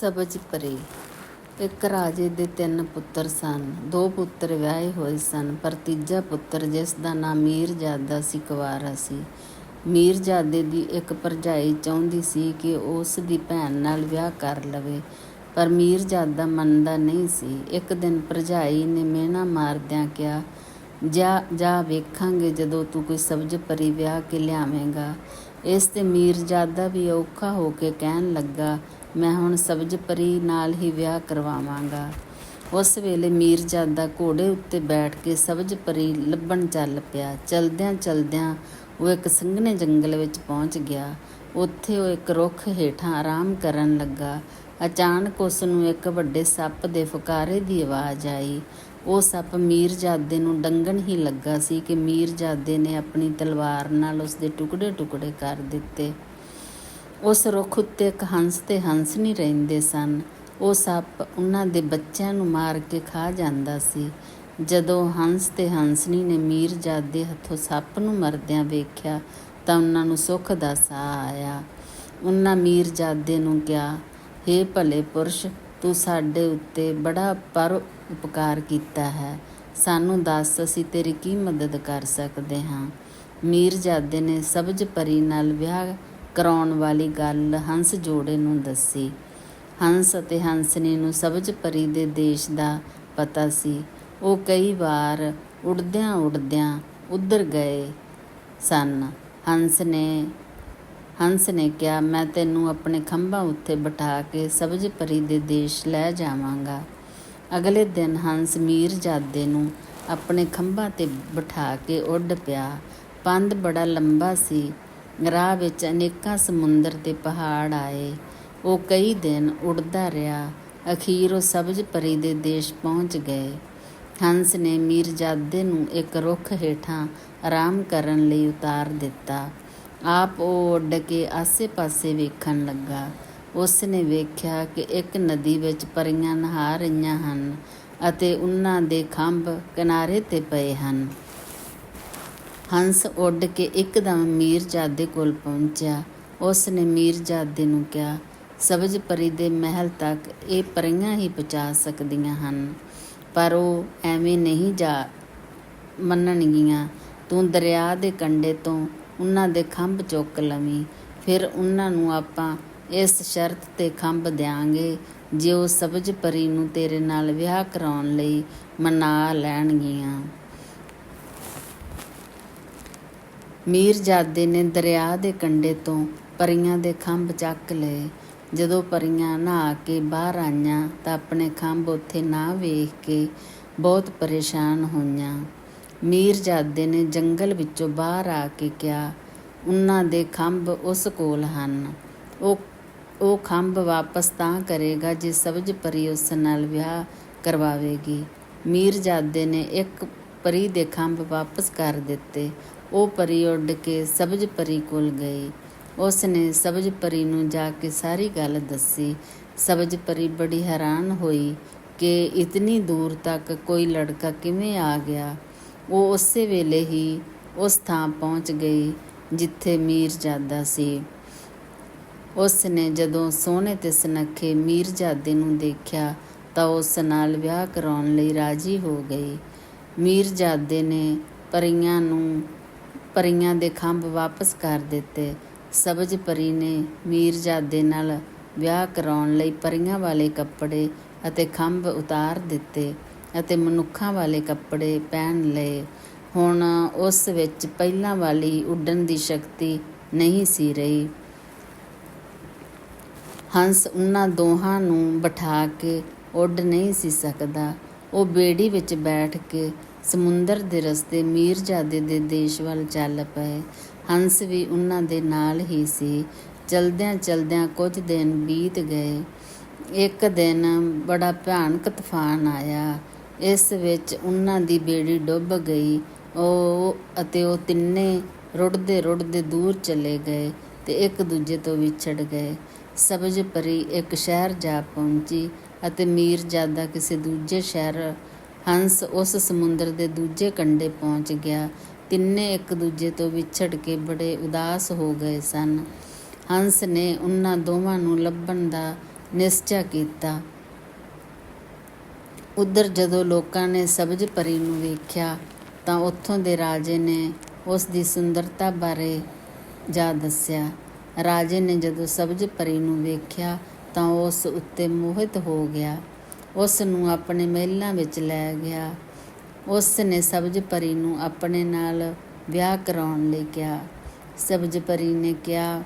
ਸਬਜ਼ ਪਰੀ, ਇੱਕ ਰਾਜੇ ਦੇ ਤਿੰਨ ਪੁੱਤਰ ਸਨ। ਦੋ ਪੁੱਤਰ ਵਿਆਹੇ ਹੋਏ ਸਨ, ਪਰ ਤੀਜਾ ਪੁੱਤਰ ਜਿਸ ਦਾ ਨਾਂ ਮੀਰਜ਼ਾਦਾ ਸੀ, ਕੁਵਾਰਾ ਸੀ। ਮੀਰਜ਼ਾਦੇ ਦੀ ਇੱਕ ਭਰਜਾਈ ਚਾਹੁੰਦੀ ਸੀ ਕਿ ਉਸ ਦੀ ਭੈਣ ਨਾਲ ਵਿਆਹ ਕਰ ਲਵੇ, ਪਰ ਮੀਰਜ਼ਾਦਾ ਮੰਨਦਾ ਨਹੀਂ ਸੀ। ਇੱਕ ਦਿਨ ਭਰਜਾਈ ਨੇ ਮਿਹਣਾ ਮਾਰਦਿਆਂ ਕਿਹਾ, ਜਾ ਜਾ ਵੇਖਾਂਗੇ ਜਦੋਂ ਤੂੰ ਕੋਈ ਸਬਜ਼ ਪਰੀ ਵਿਆਹ ਕੇ ਲਿਆਵੇਂਗਾ। ਇਸ ਤੇ ਮੀਰਜ਼ਾਦਾ ਵੀ ਔਖਾ ਹੋ ਕੇ ਕਹਿਣ ਲੱਗਾ ਮੈਂ ਹੁਣ ਸਬਜ਼ ਪਰੀ ਨਾਲ ਹੀ ਵਿਆਹ ਕਰਵਾਵਾਂਗਾ। ਉਸ ਵੇਲੇ ਮੀਰਜ਼ਾਦਾ ਘੋੜੇ ਉੱਤੇ ਬੈਠ ਕੇ ਸਬਜ਼ ਪਰੀ ਲੱਭਣ ਚੱਲ ਪਿਆ। ਚਲਦਿਆਂ ਚਲਦਿਆਂ ਉਹ ਇੱਕ ਸੰਘਣੇ ਜੰਗਲ ਵਿੱਚ ਪਹੁੰਚ ਗਿਆ। ਉੱਥੇ ਉਹ ਇੱਕ ਰੁੱਖ ਹੇਠਾਂ ਆਰਾਮ ਕਰਨ ਲੱਗਾ। ਅਚਾਨਕ ਉਸ ਨੂੰ ਇੱਕ ਵੱਡੇ ਸੱਪ ਦੇ ਫੁਕਾਰੇ ਦੀ ਆਵਾਜ਼ ਆਈ। ਉਹ ਸੱਪ ਮੀਰਜ਼ਾਦੇ ਨੂੰ ਡੰਗਣ ਹੀ ਲੱਗਾ ਸੀ ਕਿ ਮੀਰਜ਼ਾਦੇ ਨੇ ਆਪਣੀ ਤਲਵਾਰ ਨਾਲ ਉਸ ਦੇ ਟੁਕੜੇ-ਟੁਕੜੇ ਕਰ ਦਿੱਤੇ। ਉਸ ਰੁੱਖ ਉੱਤੇ ਇੱਕ ਹੰਸ ਤੇ ਹੰਸਣੀ ਰਹਿੰਦੇ ਸਨ। ਉਹ ਸੱਪ ਉਹਨਾਂ ਦੇ ਬੱਚਿਆਂ ਨੂੰ ਮਾਰ ਕੇ ਖਾ ਜਾਂਦਾ ਸੀ। ਜਦੋਂ ਹੰਸ ਤੇ ਹੰਸਣੀ ਨੇ ਮੀਰਜ਼ਾਦੇ ਹੱਥੋਂ ਸੱਪ ਨੂੰ ਮਰਦਿਆਂ ਵੇਖਿਆ ਤਾਂ ਉਹਨਾਂ ਨੂੰ ਸੁੱਖ ਦਾ ਸਾਹ ਆਇਆ। ਉਹਨਾਂ ਮੀਰਜ਼ਾਦੇ ਨੂੰ ਕਿਹਾ, ਹੇ ਭਲੇ ਪੁਰਸ਼, ਤੂੰ ਸਾਡੇ ਉੱਤੇ ਬੜਾ ਪਰ ਉਪਕਾਰ ਕੀਤਾ ਹੈ। ਸਾਨੂੰ ਦੱਸ, ਅਸੀਂ ਤੇਰੀ ਕੀ ਮਦਦ ਕਰ ਸਕਦੇ ਹਾਂ? ਮੀਰਜ਼ਾਦੇ ਨੇ ਸਬਜ਼ ਪਰੀ ਨਾਲ ਵਿਆਹ ਕਰਾਉਣ ਵਾਲੀ ਗੱਲ ਹੰਸ ਜੋੜੇ ਨੂੰ ਦੱਸੀ। ਹੰਸ ਅਤੇ ਹੰਸਨੀ ਨੂੰ ਸਬਜ਼ ਪਰੀ ਦੇ ਦੇਸ਼ ਦਾ ਪਤਾ ਸੀ। ਉਹ ਕਈ ਵਾਰ ਉੜਦਿਆਂ ਉੜਦਿਆਂ ਉੱਧਰ ਗਏ ਸਨ। ਹੰਸ ਨੇ ਹੰਸ ਨੇ ਕਿਹਾ, ਮੈਂ ਤੈਨੂੰ ਆਪਣੇ ਖੰਭਾਂ ਉੱਤੇ ਬਿਠਾ ਕੇ ਸਬਜ਼ ਪਰੀ ਦੇ ਦੇਸ਼ ਲੈ ਜਾਵਾਂਗਾ। ਅਗਲੇ ਦਿਨ ਹੰਸ ਮੀਰਜ਼ਾਦੇ ਨੂੰ ਆਪਣੇ ਖੰਭਾਂ ਤੇ ਬਿਠਾ ਕੇ ਉੱਡ ਪਿਆ। ਪੰਧ ਬੜਾ ਲੰਬਾ ਸੀ। ਰਾਹ ਵਿੱਚ ਅਨੇਕਾਂ ਸਮੁੰਦਰ ਤੇ ਪਹਾੜ ਆਏ। ਉਹ ਕਈ ਦਿਨ ਉੱਡਦਾ ਰਿਹਾ। ਅਖੀਰ ਉਹ ਸਬਜ਼ ਪਰੀ ਦੇ ਦੇਸ਼ ਪਹੁੰਚ ਗਏ। ਹੰਸ ਨੇ ਮੀਰਜ਼ਾਦੇ ਨੂੰ ਇੱਕ ਰੁੱਖ ਹੇਠਾਂ ਆਰਾਮ ਕਰਨ ਲਈ ਉਤਾਰ ਦਿੱਤਾ। ਆਪ ਉਹ ਉੱਡ ਕੇ ਆਸੇ-ਪਾਸੇ ਵੇਖਣ ਲੱਗਾ। ਉਸ ਨੇ ਵੇਖਿਆ ਕਿ ਇੱਕ ਨਦੀ ਵਿੱਚ ਪਰੀਆਂ ਨਹਾ ਰਹੀਆਂ ਹਨ ਅਤੇ ਉਹਨਾਂ ਦੇ ਖੰਭ ਕਿਨਾਰੇ ਤੇ ਪਏ ਹਨ। ਹੰਸ ਉੱਡ ਕੇ ਇੱਕਦਮ ਮੀਰਜ਼ਾਦੇ ਕੋਲ ਪਹੁੰਚਿਆ। ਉਸ ਨੇ ਮੀਰਜ਼ਾਦੇ ਨੂੰ ਕਿਹਾ, ਸਬਜ਼ ਪਰੀ ਦੇ ਮਹਿਲ ਤੱਕ ਇਹ ਪਰੀਆਂ ਹੀ ਪਹੁੰਚਾ ਸਕਦੀਆਂ ਹਨ, ਪਰ ਉਹ ਐਵੇਂ ਨਹੀਂ ਜਾ ਮੰਨਣਗੀਆਂ। ਤੂੰ ਦਰਿਆ ਦੇ ਕੰਢੇ ਤੋਂ ਉਹਨਾਂ ਦੇ ਖੰਭ ਚੁੱਕ ਲਵੀਂ, ਫਿਰ ਉਹਨਾਂ ਨੂੰ ਆਪਾਂ ਇਸ ਸ਼ਰਤ ਤੇ ਖੰਭ ਦਿਆਂਗੇ, ਜੇ ਉਹ ਸਬਜ਼ ਪਰੀ ਨੂੰ ਤੇਰੇ ਨਾਲ ਵਿਆਹ ਕਰਾਉਣ ਲਈ ਮਨਾ ਲੈਣਗੀਆਂ। ਮੀਰਜ਼ਾਦੇ ਨੇ ਦਰਿਆ ਦੇ ਕੰਢੇ ਤੋਂ ਪਰੀਆਂ ਦੇ ਖੰਭ ਚੱਕ ਲਏ। ਜਦੋਂ ਪਰੀਆਂ ਨਹਾ ਕੇ ਬਾਹਰ ਆਈਆਂ ਤਾਂ ਆਪਣੇ ਖੰਭ ਉੱਥੇ ਨਾ ਵੇਖ ਕੇ ਬਹੁਤ ਪਰੇਸ਼ਾਨ ਹੋਈਆਂ। ਮੀਰਜ਼ਾਦੇ ਨੇ ਜੰਗਲ ਵਿੱਚੋਂ ਬਾਹਰ ਆ ਕੇ ਕਿਹਾ, ਉਹਨਾਂ ਦੇ ਖੰਭ ਉਸ ਕੋਲ ਹਨ। ਉਹ ਉਹ ਖੰਭ ਵਾਪਸ ਤਾਂ ਕਰੇਗਾ ਜੇ ਸਬਜ਼ ਪਰੀ ਉਸ ਨਾਲ ਵਿਆਹ ਕਰਵਾਵੇਗੀ। ਮੀਰਜ਼ਾਦੇ ਨੇ ਇੱਕ ਪਰੀ ਦੇ ਖੰਭ ਵਾਪਸ ਕਰ ਦਿੱਤੇ। ਉਹ ਪਰੀ ਉੱਡ ਕੇ ਸਬਜ਼ ਪਰੀ ਕੋਲ ਗਈ। ਉਸ ਨੇ ਸਬਜ਼ ਪਰੀ ਨੂੰ ਜਾ ਕੇ ਸਾਰੀ ਗੱਲ ਦੱਸੀ। ਸਬਜ਼ ਪਰੀ ਬੜੀ ਹੈਰਾਨ ਹੋਈ ਕਿ ਇਤਨੀ ਦੂਰ ਤੱਕ ਕੋਈ ਲੜਕਾ ਕਿਵੇਂ ਆ ਗਿਆ। ਉਹ ਉਸੇ ਵੇਲੇ ਹੀ ਉਸ ਥਾਂ ਪਹੁੰਚ ਗਈ ਜਿੱਥੇ ਮੀਰਜ਼ਾਦਾ ਸੀ। ਉਸ ਨੇ ਜਦੋਂ ਸੋਹਣੇ ਤੇ ਸੁਨੱਖੇ ਮੀਰਜ਼ਾਦੇ ਨੂੰ ਦੇਖਿਆ ਤਾਂ ਉਸ ਨਾਲ ਵਿਆਹ ਕਰਾਉਣ ਲਈ ਰਾਜੀ ਹੋ ਗਈ। ਮੀਰਜ਼ਾਦੇ ਨੇ ਪਰੀਆਂ ਨੂੰ ਪਰੀਆਂ ਦੇ ਖੰਭ ਵਾਪਸ ਕਰ ਦਿੱਤੇ। ਸਬਜ਼ ਪਰੀ ਨੇ ਮੀਰਜ਼ਾਦੇ ਨਾਲ ਵਿਆਹ ਕਰਾਉਣ ਲਈ ਪਰੀਆਂ ਵਾਲੇ ਕੱਪੜੇ ਅਤੇ ਖੰਭ ਉਤਾਰ ਦਿੱਤੇ ਅਤੇ ਮਨੁੱਖਾਂ ਵਾਲੇ ਕੱਪੜੇ ਪਹਿਨ ਲਏ। ਹੁਣ ਉਸ ਵਿੱਚ ਪਹਿਲਾਂ ਵਾਲੀ ਉੱਡਣ ਦੀ ਸ਼ਕਤੀ ਨਹੀਂ ਸੀ ਰਹੀ। ਹੰਸ ਉਹਨਾਂ ਦੋਹਾਂ ਨੂੰ ਬਿਠਾ ਕੇ ਉੱਡ ਨਹੀਂ ਸੀ ਸਕਦਾ। ਉਹ ਬੇੜੀ ਵਿੱਚ ਬੈਠ ਕੇ ਸਮੁੰਦਰ ਦੇ ਰਸਤੇ ਮੀਰਜ਼ਾਦੇ ਦੇ ਦੇਸ਼ ਵੱਲ ਚੱਲ ਪਏ। ਹੰਸ ਵੀ ਉਹਨਾਂ ਦੇ ਨਾਲ ਹੀ ਸੀ। ਚਲਦਿਆਂ ਚਲਦਿਆਂ ਕੁਝ ਦਿਨ ਬੀਤ ਗਏ। ਇੱਕ ਦਿਨ ਬੜਾ ਭਿਆਨਕ ਤੂਫਾਨ ਆਇਆ। ਇਸ ਵਿੱਚ ਉਹਨਾਂ ਦੀ ਬੇੜੀ ਡੁੱਬ ਗਈ। ਉਹ ਅਤੇ ਉਹ ਤਿੰਨੇ ਰੁੜਦੇ ਰੁੜਦੇ ਦੂਰ ਚਲੇ ਗਏ ਤੇ ਇੱਕ ਦੂਜੇ ਤੋਂ ਵਿਛੜ ਗਏ। ਸਬਜ਼ ਪਰੀ ਇੱਕ ਸ਼ਹਿਰ ਜਾ ਪਹੁੰਚੀ ਅਤੇ ਮੀਰਜ਼ਾਦਾ ਕਿਸੇ ਦੂਜੇ ਸ਼ਹਿਰ ਹੰਸ ਉਸ ਸਮੁੰਦਰ ਦੇ ਦੂਜੇ ਕੰਢੇ ਪਹੁੰਚ ਗਿਆ। ਤਿੰਨੇ ਇੱਕ ਦੂਜੇ ਤੋਂ ਵਿਛੜ ਕੇ ਬੜੇ ਉਦਾਸ ਹੋ ਗਏ ਸਨ। ਹੰਸ ਨੇ ਉਹਨਾਂ ਦੋਵਾਂ ਨੂੰ ਲੱਭਣ ਦਾ ਨਿਸ਼ਚਾ ਕੀਤਾ। ਉਧਰ ਜਦੋਂ ਲੋਕਾਂ ਨੇ ਸਬਜ਼ ਪਰੀ ਨੂੰ ਵੇਖਿਆ, ਤਾਂ ਉੱਥੋਂ ਦੇ ਰਾਜੇ ਨੇ ਉਸ ਦੀ ਸੁੰਦਰਤਾ ਬਾਰੇ ਜਾ ਦੱਸਿਆ। ਰਾਜੇ ਨੇ ਜਦੋਂ ਸਬਜ਼ ਪਰੀ ਨੂੰ ਵੇਖਿਆ, ਤਾਂ ਉਸ ਉੱਤੇ ਮੋਹਿਤ ਹੋ ਗਿਆ। ਉਸ ਨੂੰ ਆਪਣੇ ਮਹਿਲਾਂ ਵਿੱਚ ਲੈ ਗਿਆ। ਉਸ ਨੇ ਸਬਜ਼ ਪਰੀ ਨੂੰ ਆਪਣੇ ਨਾਲ ਵਿਆਹ ਕਰਾਉਣ ਲਈ ਕਿਹਾ। ਸਬਜ਼ ਪਰੀ ਨੇ ਕਿਹਾ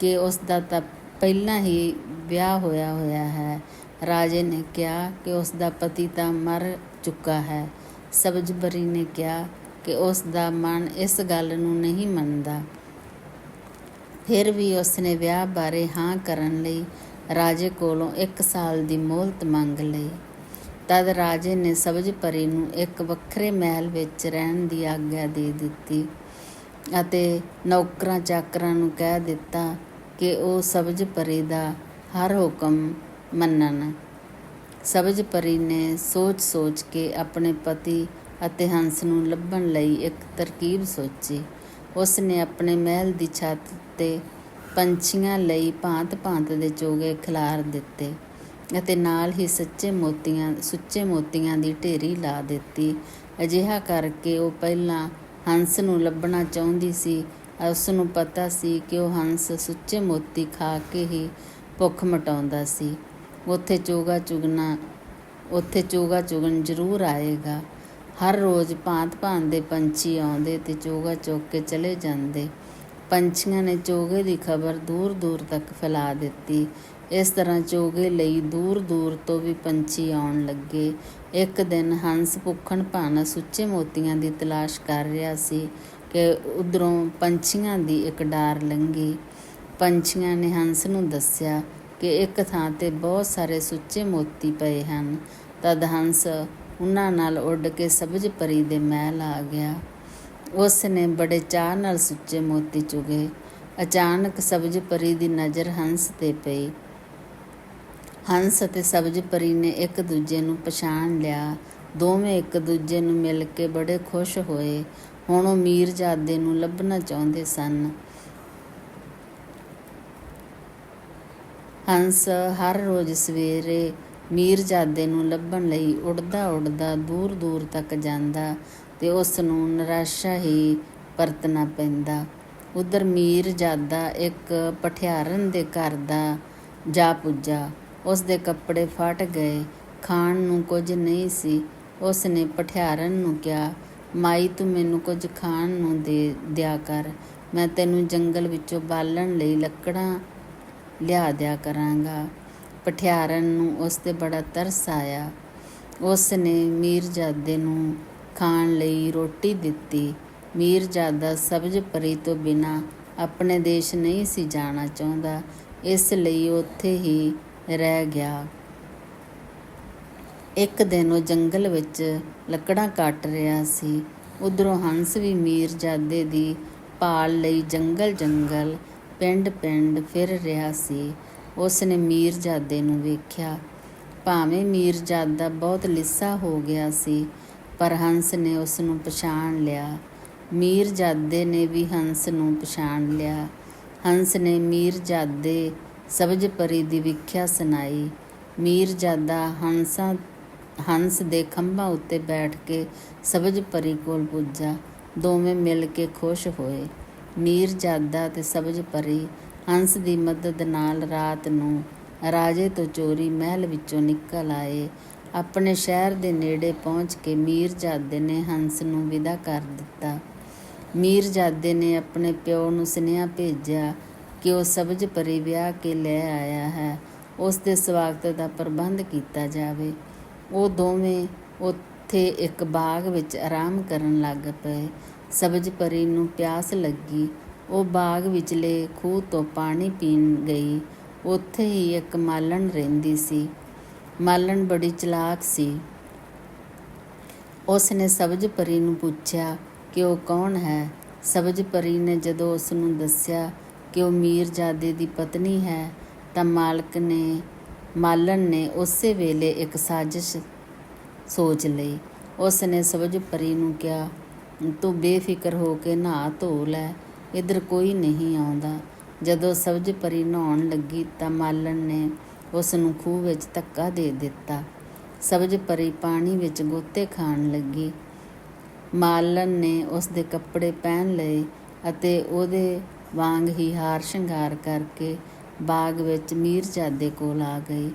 ਕਿ ਉਸ ਦਾ ਤਾਂ ਪਹਿਲਾਂ ਹੀ ਵਿਆਹ ਹੋਇਆ ਹੋਇਆ ਹੈ। ਰਾਜੇ ਨੇ ਕਿਹਾ ਕਿ ਉਸ ਦਾ ਪਤੀ ਤਾਂ ਮਰ ਚੁੱਕਾ ਹੈ। ਸਬਜ਼ ਪਰੀ ਨੇ ਕਿਹਾ ਕਿ ਉਸ ਦਾ ਮਨ ਇਸ ਗੱਲ ਨੂੰ ਨਹੀਂ ਮੰਨਦਾ। ਫਿਰ ਵੀ ਉਸ ਨੇ ਵਿਆਹ ਬਾਰੇ ਹਾਂ ਕਰਨ ਲਈ ਰਾਜੇ ਕੋਲੋਂ ਇੱਕ ਸਾਲ ਦੀ ਮੋਹਲਤ ਮੰਗ ਲਈ। ਤਦ ਰਾਜੇ ਨੇ ਸਬਜ਼ ਪਰੀ ਨੂੰ ਇੱਕ ਵੱਖਰੇ ਮਹਿਲ ਵਿੱਚ ਰਹਿਣ ਦੀ ਆਗਿਆ ਦੇ ਦਿੱਤੀ ਅਤੇ ਨੌਕਰਾਂ ਚਾਕਰਾਂ ਨੂੰ ਕਹਿ ਦਿੱਤਾ ਕਿ ਉਹ ਸਬਜ਼ ਪਰੀ ਦਾ ਹਰ ਹੁਕਮ ਮੰਨਣ। ਸਬਜ਼ ਪਰੀ ਨੇ ਸੋਚ-ਸੋਚ ਕੇ ਆਪਣੇ ਪਤੀ ਅਤੇ ਹੰਸ ਨੂੰ ਲੱਭਣ ਲਈ ਇੱਕ ਤਰਕੀਬ ਸੋਚੀ। ਉਸ ਨੇ ਆਪਣੇ ਮਹਿਲ ਦੀ ਛੱਤ ਤੇ ਪੰਛੀਆਂ ਲਈ ਭਾਂਤ-ਭਾਂਤ ਦੇ ਚੋਗੇ ਖਿਲਾਰ ਦਿੱਤੇ ਅਤੇ ਨਾਲ ਹੀ ਸੱਚੇ ਮੋਤੀਆਂ, ਸੁੱਚੇ ਮੋਤੀਆਂ ਦੀ ਢੇਰੀ ਲਾ ਦਿੱਤੀ। ਅਜਿਹਾ ਕਰਕੇ ਉਹ ਪਹਿਲਾਂ ਹੰਸ ਨੂੰ ਲੱਭਣਾ ਚਾਹੁੰਦੀ ਸੀ। ਉਸ ਨੂੰ ਪਤਾ ਸੀ ਕਿ ਉਹ ਹੰਸ ਸੁੱਚੇ ਮੋਤੀ ਖਾ ਕੇ ਹੀ ਭੁੱਖ ਮਟਾਉਂਦਾ ਸੀ। ਉੱਥੇ ਚੋਗਾ ਚੁਗਣਾ, ਉੱਥੇ ਚੋਗਾ ਚੁਗਣ ਜ਼ਰੂਰ ਆਏਗਾ। ਹਰ ਰੋਜ਼ ਭਾਂਤ-ਭਾਂਤ ਦੇ ਪੰਛੀ ਆਉਂਦੇ ਤੇ ਚੋਗਾ ਚੁਗ ਕੇ ਚਲੇ ਜਾਂਦੇ। ਪੰਛੀਆਂ ਨੇ ਚੋਗੇ ਦੀ ਖਬਰ ਦੂਰ-ਦੂਰ ਤੱਕ ਫੈਲਾ ਦਿੱਤੀ। ਇਸ ਤਰ੍ਹਾਂ ਚੋਗੇ ਲਈ ਦੂਰ-ਦੂਰ ਤੋਂ ਵੀ ਪੰਛੀ ਆਉਣ ਲੱਗੇ। ਇੱਕ ਦਿਨ ਹੰਸ ਭੁੱਖਣ ਭਾਣਾ ਸੁੱਚੇ ਮੋਤੀਆਂ ਦੀ ਤਲਾਸ਼ ਕਰ ਰਿਹਾ ਸੀ ਕਿ ਉਧਰੋਂ ਪੰਛੀਆਂ ਦੀ ਇੱਕ ਡਾਰ ਲੰਘੀ। ਪੰਛੀਆਂ ਨੇ ਹੰਸ ਨੂੰ ਦੱਸਿਆ ਕਿ ਇੱਕ ਥਾਂ ਤੇ ਬਹੁਤ ਸਾਰੇ ਸੁੱਚੇ ਮੋਤੀ ਪਏ ਹਨ। ਤਦ ਹੰਸ ਉਹਨਾਂ ਨਾਲ ਉੱਡ ਕੇ ਸਬਜ਼ ਪਰੀ ਦੇ ਮਹਿਲ ਆ ਗਿਆ। ਉਸ ਨੇ ਬੜੇ ਚਾਅ ਨਾਲ ਸੁੱਚੇ ਮੋਤੀ ਚੁਗੇ। ਅਚਾਨਕ ਸਬਜ਼ ਪਰੀ ਦੀ ਨਜ਼ਰ ਹੰਸ ਤੇ ਪਈ। ਹੰਸ ਅਤੇ ਸਬਜ਼ ਪਰੀ ਨੇ ਇੱਕ ਦੂਜੇ ਨੂੰ ਪਛਾਣ ਲਿਆ। ਦੋਵੇਂ ਇੱਕ ਦੂਜੇ ਨੂੰ ਮਿਲ ਕੇ ਬੜੇ ਖੁਸ਼ ਹੋਏ। ਹੁਣ ਉਹ ਮੀਰਜ਼ਾਦੇ ਨੂੰ ਲੱਭਣਾ ਚਾਹੁੰਦੇ ਸਨ। ਹੰਸ ਹਰ ਰੋਜ਼ ਸਵੇਰੇ ਮੀਰਜ਼ਾਦੇ ਨੂੰ ਲੱਭਣ ਲਈ ਉੱਡਦਾ ਉੱਡਦਾ ਦੂਰ ਦੂਰ ਤੱਕ ਜਾਂਦਾ। ਤੇ ਉਸ ਨੂੰ ਨਿਰਾਸ਼ਾ ਹੀ ਪਰਤਣਾ ਪੈਂਦਾ। ਉਧਰ ਮੀਰਜ਼ਾਦਾ ਇੱਕ ਪਠਿਆਰਨ ਦੇ ਘਰ ਦਾ ਜਾ ਪੁੱਜਾ। ਉਸ ਦੇ ਕੱਪੜੇ ਫਟ ਗਏ, ਖਾਣ ਨੂੰ ਕੁਝ ਨਹੀਂ ਸੀ। ਉਸ ਨੇ ਪਠਿਆਰਨ ਨੂੰ ਕਿਹਾ, ਮਾਈ, ਤੂੰ ਮੈਨੂੰ ਕੁਝ ਖਾਣ ਨੂੰ ਦੇ ਦਿਆ ਕਰ। ਮੈਂ ਤੈਨੂੰ ਜੰਗਲ ਵਿੱਚੋਂ ਬਾਲਣ ਲਈ ਲੱਕੜਾਂ ਲਿਆ ਦਿਆ ਕਰਾਂਗਾ। ਪਠਿਆਰਨ ਨੂੰ ਉਸ ਤੇ ਬੜਾ ਤਰਸ ਆਇਆ। ਉਸ ਨੇ ਮੀਰਜ਼ਾਦੇ ਨੂੰ ਖਾਣ ਲਈ ਰੋਟੀ ਦਿੱਤੀ। ਮੀਰਜ਼ਾਦਾ ਸਬਜ਼ ਪਰੀ ਤੋਂ ਬਿਨਾਂ ਆਪਣੇ ਦੇਸ਼ ਨਹੀਂ ਸੀ ਜਾਣਾ ਚਾਹੁੰਦਾ। ਇਸ ਲਈ ਉੱਥੇ ਹੀ ਰਹਿ ਗਿਆ। ਇੱਕ ਦਿਨ ਉਹ ਜੰਗਲ ਵਿੱਚ ਲੱਕੜਾਂ ਕੱਟ ਰਿਹਾ ਸੀ। ਉਧਰੋਂ ਹੰਸ ਵੀ ਮੀਰਜ਼ਾਦੇ ਦੀ ਭਾਲ ਲਈ ਜੰਗਲ ਜੰਗਲ, ਪਿੰਡ ਪਿੰਡ ਫਿਰ ਰਿਹਾ ਸੀ। ਉਸ ਨੇ ਮੀਰਜ਼ਾਦੇ ਨੂੰ ਵੇਖਿਆ। ਭਾਵੇਂ ਮੀਰਜ਼ਾਦਾ ਬਹੁਤ ਲਿੱਸਾ ਹੋ ਗਿਆ ਸੀ ਪਰ ਹੰਸ ਨੇ ਉਸ ਨੂੰ ਪਛਾਣ ਲਿਆ। ਮੀਰਜ਼ਾਦੇ ਨੇ ਵੀ ਹੰਸ ਨੂੰ ਪਛਾਣ ਲਿਆ। ਹੰਸ ਨੇ ਮੀਰਜ਼ਾਦੇ ਸਬਜ਼ ਪਰੀ ਦੀ ਵਿਖਿਆ ਸੁਣਾਈ। ਮੀਰਜ਼ਾਦਾ ਹੰਸਾਂ, ਹੰਸ ਦੇ ਖੰਭਾਂ ਉੱਤੇ ਬੈਠ ਕੇ ਸਬਜ਼ ਪਰੀ ਕੋਲ ਪੁੱਜਾ। ਦੋਵੇਂ ਮਿਲ ਕੇ ਖੁਸ਼ ਹੋਏ। ਮੀਰਜ਼ਾਦਾ ਤੇ ਸਬਜ਼ ਪਰੀ ਹੰਸ ਦੀ ਮਦਦ ਨਾਲ ਰਾਤ ਨੂੰ ਰਾਜੇ ਤੋਂ ਚੋਰੀ ਮਹਿਲ ਵਿੱਚੋਂ ਨਿਕਲ ਆਏ। ਆਪਣੇ ਸ਼ਹਿਰ ਦੇ ਨੇੜੇ ਪਹੁੰਚ ਕੇ ਮੀਰਜ਼ਾਦੇ ਨੇ ਹੰਸ ਨੂੰ ਵਿਦਾ ਕਰ ਦਿੱਤਾ। ਮੀਰਜ਼ਾਦੇ ਨੇ ਆਪਣੇ ਪਿਓ ਨੂੰ ਸੁਨੇਹਾ ਭੇਜਿਆ ਕਿ ਉਹ ਸਬਜ਼ ਪਰੀ ਵਿਆਹ ਕੇ ਲੈ ਆਇਆ ਹੈ। ਉਸ ਦੇ ਸਵਾਗਤ ਦਾ ਪ੍ਰਬੰਧ ਕੀਤਾ ਜਾਵੇ। ਉਹ ਦੋਵੇਂ ਉੱਥੇ ਇੱਕ ਬਾਗ ਵਿੱਚ ਆਰਾਮ ਕਰਨ ਲੱਗ ਪਏ। ਸਬਜ਼ ਪਰੀ ਨੂੰ ਪਿਆਸ ਲੱਗੀ। ਉਹ ਬਾਗ ਵਿਚਲੇ ਖੂਹ ਤੋਂ ਪਾਣੀ ਪੀਣ ਗਈ। ਉੱਥੇ ਹੀ ਇੱਕ ਮਾਲਣ ਰਹਿੰਦੀ ਸੀ। ਮਾਲਣ ਬੜੀ ਚਲਾਕ ਸੀ। ਉਸ ਨੇ ਸਬਜ਼ ਪਰੀ ਨੂੰ ਪੁੱਛਿਆ ਕਿ ਉਹ ਕੌਣ ਹੈ? ਸਬਜ਼ ਪਰੀ ਨੇ ਜਦੋਂ ਉਸ ਨੂੰ ਦੱਸਿਆ ਕਿ ਉਹ ਮੀਰਜ਼ਾਦੇ ਦੀ ਪਤਨੀ ਹੈ, ਤਾਂ ਮਾਲਕ ਨੇ, ਮਾਲਣ ਨੇ ਉਸੇ ਵੇਲੇ ਇੱਕ ਸਾਜ਼ਿਸ਼ ਸੋਚ ਲਈ। ਉਸ ਨੇ ਸਬਜ਼ ਪਰੀ ਨੂੰ ਕਿਹਾ, ਤੂੰ ਬੇਫਿਕਰ ਹੋ ਕੇ ਨਹਾ ਧੋ ਲੈ, ਇਧਰ ਕੋਈ ਨਹੀਂ ਆਉਂਦਾ। ਜਦੋਂ ਸਬਜ਼ ਪਰੀ ਨਹਾਉਣ ਲੱਗੀ, ਤਾਂ ਮਾਲਣ ਨੇ ਉਸ ਨੂੰ ਖੂਹ ਵਿੱਚ ਧੱਕਾ ਦੇ ਦਿੱਤਾ। ਸਬਜ਼ ਪਰੀ ਪਾਣੀ ਵਿੱਚ ਗੋਤੇ ਖਾਣ ਲੱਗੀ। ਮਾਲਣ ਨੇ ਉਸ ਦੇ ਕੱਪੜੇ ਪਹਿਨ ਲਏ ਅਤੇ ਉਹਦੇ ਵਾਂਗ ਹੀ ਹਾਰ ਸ਼ਿੰਗਾਰ ਕਰਕੇ ਬਾਗ ਵਿੱਚ ਮੀਰਜ਼ਾਦੇ ਕੋਲ ਆ ਗਈ।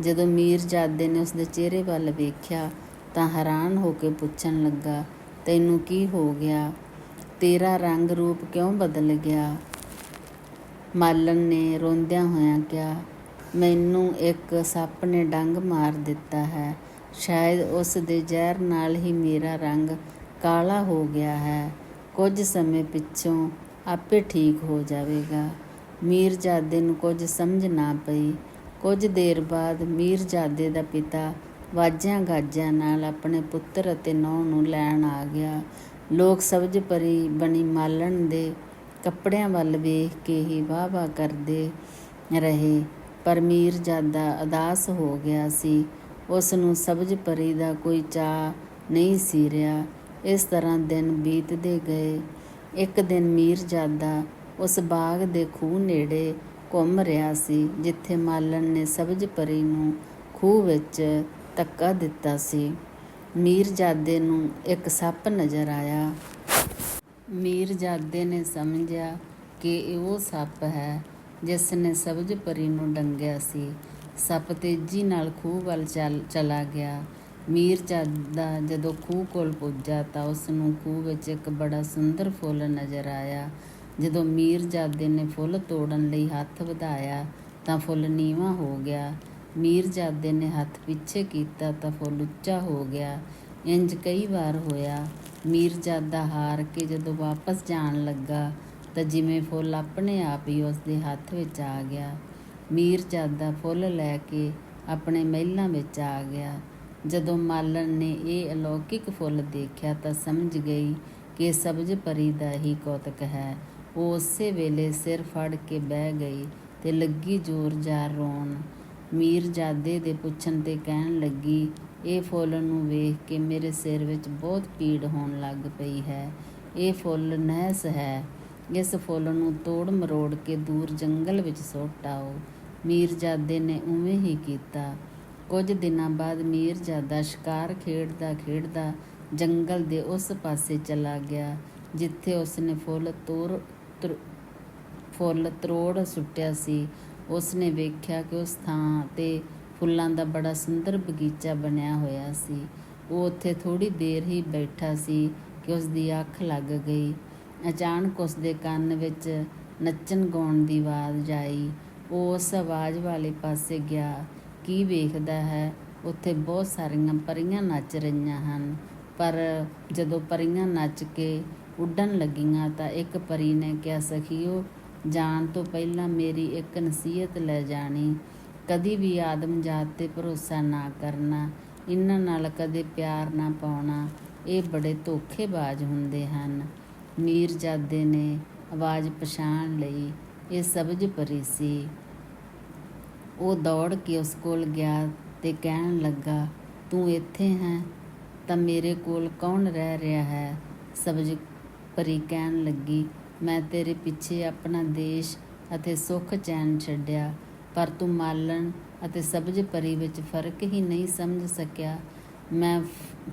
ਜਦੋਂ ਮੀਰਜ਼ਾਦੇ ਨੇ ਉਸ ਦੇ ਚਿਹਰੇ ਵੱਲ ਵੇਖਿਆ ਤਾਂ ਹੈਰਾਨ ਹੋ ਕੇ ਪੁੱਛਣ ਲੱਗਾ, ਤੈਨੂੰ ਕੀ ਹੋ ਗਿਆ? ਤੇਰਾ ਰੰਗ ਰੂਪ ਕਿਉਂ ਬਦਲ ਗਿਆ? ਮਾਲਣ ਨੇ ਰੋਂਦਿਆਂ ਹੋਇਆਂ ਕਿਹਾ ਮੈਨੂੰ ਇੱਕ ਸੱਪ ਨੇ ਡੰਗ ਮਾਰ ਦਿੱਤਾ ਹੈ। ਸ਼ਾਇਦ ਉਸ ਦੇ ਜ਼ਹਿਰ ਨਾਲ ਹੀ ਮੇਰਾ ਰੰਗ ਕਾਲਾ ਹੋ ਗਿਆ ਹੈ। ਕੁਝ ਸਮੇਂ ਪਿੱਛੋਂ ਆਪੇ ਠੀਕ ਹੋ ਜਾਵੇਗਾ। ਮੀਰਜ਼ਾਦੇ ਨੂੰ ਕੁਝ ਸਮਝ ਨਾ ਪਈ। ਕੁਝ ਦੇਰ ਬਾਅਦ ਮੀਰਜ਼ਾਦੇ ਦਾ ਪਿਤਾ ਵਾਜਿਆਂ ਗਾਜਿਆਂ ਨਾਲ ਆਪਣੇ ਪੁੱਤਰ ਅਤੇ ਨੂੰਹ ਨੂੰ ਲੈਣ ਆ ਗਿਆ। ਲੋਕ ਸਬਜ਼ ਪਰੀ ਬਣੀ ਮਾਲਣ ਦੇ ਕੱਪੜਿਆਂ ਵੱਲ ਵੇਖ ਕੇ ਹੀ ਵਾਹ ਵਾਹ ਕਰਦੇ ਰਹੇ। ਪਰ ਮੀਰਜ਼ਾਦਾ ਉਦਾਸ ਹੋ ਗਿਆ ਸੀ। ਉਸ ਨੂੰ ਸਬਜ਼ ਪਰੀ ਦਾ ਕੋਈ ਚਾਅ ਨਹੀਂ ਸੀ ਰਿਹਾ। ਇਸ ਤਰ੍ਹਾਂ ਦਿਨ ਬੀਤਦੇ ਗਏ। ਇੱਕ ਦਿਨ ਮੀਰਜ਼ਾਦਾ ਉਸ ਬਾਗ ਦੇ ਖੂਹ ਨੇੜੇ ਘੁੰਮ ਰਿਹਾ ਸੀ, ਜਿੱਥੇ ਮਾਲਣ ਨੇ ਸਬਜ਼ ਪਰੀ ਨੂੰ ਖੂਹ ਵਿੱਚ ਧੱਕਾ ਦਿੱਤਾ ਸੀ। ਮੀਰਜ਼ਾਦੇ ਨੂੰ ਇੱਕ ਸੱਪ ਨਜ਼ਰ ਆਇਆ। ਮੀਰਜ਼ਾਦੇ ਨੇ ਸਮਝਿਆ ਕਿ ਇਹ ਉਹ ਸੱਪ ਹੈ। ਜਿਸ ਨੇ ਸਬਜ਼ ਪਰੀ ਨੂੰ ਡੰਗਿਆ ਸੀ, ਸੱਪ ਤੇਜ਼ੀ ਨਾਲ ਖੂਹ ਵੱਲ ਚੱਲ, ਚਲਾ ਗਿਆ। ਮੀਰਜ਼ਾਦਾ ਜਦੋਂ ਖੂਹ ਕੋਲ ਪੁੱਜਾ ਤਾਂ ਉਸ ਨੂੰ ਖੂਹ ਵਿੱਚ ਇੱਕ ਬੜਾ ਸੁੰਦਰ ਫੁੱਲ ਨਜ਼ਰ ਆਇਆ। ਜਦੋਂ ਮੀਰਜ਼ਾਦੇ ਨੇ ਫੁੱਲ ਤੋੜਨ ਲਈ ਹੱਥ ਵਧਾਇਆ ਤਾਂ ਫੁੱਲ ਨੀਵਾਂ ਹੋ ਗਿਆ। ਮੀਰਜ਼ਾਦੇ ਨੇ ਹੱਥ ਪਿੱਛੇ ਕੀਤਾ ਤਾਂ ਫੁੱਲ ਉੱਚਾ ਹੋ ਗਿਆ। ਇੰਜ ਕਈ ਵਾਰ ਹੋਇਆ। ਮੀਰਜ਼ਾਦਾ ਹਾਰ ਕੇ ਜਦੋਂ ਵਾਪਸ ਜਾਣ ਲੱਗਾ ਤਾਂ ਜਿਵੇਂ ਫੁੱਲ ਆਪਣੇ ਆਪ ਹੀ ਉਸ ਦੇ ਹੱਥ ਵਿੱਚ ਆ ਗਿਆ। ਮੀਰਜ਼ਾਦਾ ਫੁੱਲ ਲੈ ਕੇ ਆਪਣੇ ਮਹਿਲਾਂ ਵਿੱਚ ਆ ਗਿਆ। ਜਦੋਂ ਮਾਲਣ ਨੇ ਇਹ ਅਲੌਕਿਕ ਫੁੱਲ ਦੇਖਿਆ ਤਾਂ ਸਮਝ ਗਈ ਕਿ ਸਬਜ਼ ਪਰੀ ਦਾ ਹੀ ਕੌਤਕ ਹੈ। ਉਹ ਉਸੇ ਵੇਲੇ ਸਿਰ ਫੜ ਕੇ ਬਹਿ ਗਈ ਤੇ ਲੱਗੀ ਜ਼ੋਰ-ਜ਼ਾਰ ਰੋਣ। ਮੀਰਜ਼ਾਦੇ ਦੇ ਪੁੱਛਣ ਤੇ ਕਹਿਣ ਲੱਗੀ, ਇਹ ਫੁੱਲ ਨੂੰ ਵੇਖ ਕੇ ਮੇਰੇ ਸਿਰ ਵਿੱਚ ਬਹੁਤ ਪੀੜ ਹੋਣ ਲੱਗ ਪਈ ਹੈ। ਇਹ ਫੁੱਲ ਨਹਿਸ ਹੈ। ਇਸ ਫੁੱਲ ਨੂੰ ਤੋੜ ਮਰੋੜ ਕੇ ਦੂਰ ਜੰਗਲ ਵਿੱਚ ਸੁੱਟ ਆਓ ਮੀਰਜ਼ਾਦੇ ਨੇ ਉਵੇਂ ਹੀ ਕੀਤਾ। ਕੁਝ ਦਿਨਾਂ ਬਾਅਦ ਮੀਰਜ਼ਾਦਾ ਸ਼ਿਕਾਰ ਖੇਡਦਾ ਖੇਡਦਾ ਜੰਗਲ ਦੇ ਉਸ ਪਾਸੇ ਚਲਾ ਗਿਆ, ਜਿੱਥੇ ਉਸਨੇ ਫੁੱਲ ਤੋੜ ਤਰ- ਫੁੱਲ ਤਰੋੜ ਸੁੱਟਿਆ ਸੀ। ਉਸਨੇ ਵੇਖਿਆ ਕਿ ਉਸ ਥਾਂ ਤੇ ਫੁੱਲਾਂ ਦਾ ਬੜਾ ਸੁੰਦਰ ਬਗੀਚਾ ਬਣਿਆ ਹੋਇਆ ਸੀ। ਉਹ ਉੱਥੇ ਥੋੜੀ ਦੇਰ ਹੀ ਬੈਠਾ ਸੀ ਕਿ ਉਸ ਦੀ ਅੱਖ ਲੱਗ ਗਈ। ਅਚਾਨਕ ਉਸ ਦੇ ਕੰਨ ਵਿੱਚ ਨੱਚਣ ਗਾਉਣ ਦੀ ਆਵਾਜ਼ ਆਈ ਉਹ ਉਸ ਆਵਾਜ਼ ਵਾਲੇ ਪਾਸੇ ਗਿਆ। ਕੀ ਵੇਖਦਾ ਹੈ? ਉੱਥੇ ਬਹੁਤ ਸਾਰੀਆਂ ਪਰੀਆਂ ਨੱਚ ਰਹੀਆਂ ਹਨ। ਪਰ ਜਦੋਂ ਪਰੀਆਂ ਨੱਚ ਕੇ ਉੱਡਣ ਲੱਗੀਆਂ ਤਾਂ ਇੱਕ ਪਰੀ ਨੇ ਕਿਹਾ, ਸਖੀਓ, ਜਾਣ ਤੋਂ ਪਹਿਲਾਂ ਮੇਰੀ ਇੱਕ ਨਸੀਹਤ ਲੈ ਜਾਣੀ। ਕਦੀ ਵੀ ਆਦਮ ਜਾਤ ਤੇ ਭਰੋਸਾ ਨਾ ਕਰਨਾ। ਇਹਨਾਂ ਨਾਲ ਕਦੇ ਪਿਆਰ ਨਾ ਪਾਉਣਾ। ਇਹ ਬੜੇ ਧੋਖੇਬਾਜ਼ ਹੁੰਦੇ ਹਨ। ਮੀਰਜ਼ਾਦੇ ਨੇ ਆਵਾਜ਼ ਪਛਾਣ ਲਈ ਇਹ ਸਬਜ਼ ਪਰੀ ਸੀ। ਉਹ ਦੌੜ ਕੇ ਉਸ ਕੋਲ ਗਿਆ ਤੇ ਕਹਿਣ ਲੱਗਾ, ਤੂੰ ਇੱਥੇ ਹੈ? ਤਾਂ ਮੇਰੇ ਕੋਲ ਕੌਣ ਰਹਿ ਰਿਹਾ ਹੈ? ਸਬਜ਼ ਪਰੀ ਕਹਿਣ ਲੱਗੀ, ਮੈਂ ਤੇਰੇ ਪਿੱਛੇ ਆਪਣਾ ਦੇਸ਼ ਅਤੇ ਸੁੱਖ ਚੈਨ ਛੱਡਿਆ, ਪਰ ਤੂੰ ਮਾਲਣ ਅਤੇ ਸਬਜ਼ ਪਰੀ ਵਿੱਚ ਫ਼ਰਕ ਹੀ ਨਹੀਂ ਸਮਝ ਸਕਿਆ। ਮੈਂ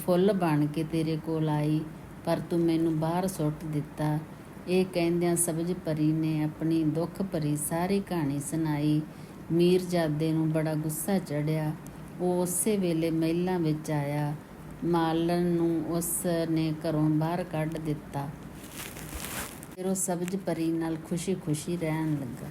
ਫੁੱਲ ਬਣ ਕੇ ਤੇਰੇ ਕੋਲ ਆਈ ਪਰ ਤੂੰ ਮੈਨੂੰ ਬਾਹਰ ਸੁੱਟ ਦਿੱਤਾ। ਇਹ ਕਹਿੰਦਿਆਂ ਸਬਜ਼ ਪਰੀ ਨੇ ਆਪਣੀ ਦੁੱਖ ਭਰੀ ਸਾਰੀ ਕਹਾਣੀ ਸੁਣਾਈ। ਮੀਰਜ਼ਾਦੇ ਨੂੰ ਬੜਾ ਗੁੱਸਾ ਚੜਿਆ। ਉਹ ਉਸੇ ਵੇਲੇ ਮਹਿਲਾਂ ਵਿੱਚ ਆਇਆ। ਮਾਲਣ ਨੂੰ ਉਸ ਨੇ ਘਰੋਂ ਬਾਹਰ ਕੱਢ ਦਿੱਤਾ। ਫਿਰ ਉਹ ਸਬਜ਼ ਪਰੀ ਨਾਲ ਖੁਸ਼ੀ-ਖੁਸ਼ੀ ਰਹਿਣ ਲੱਗਾ।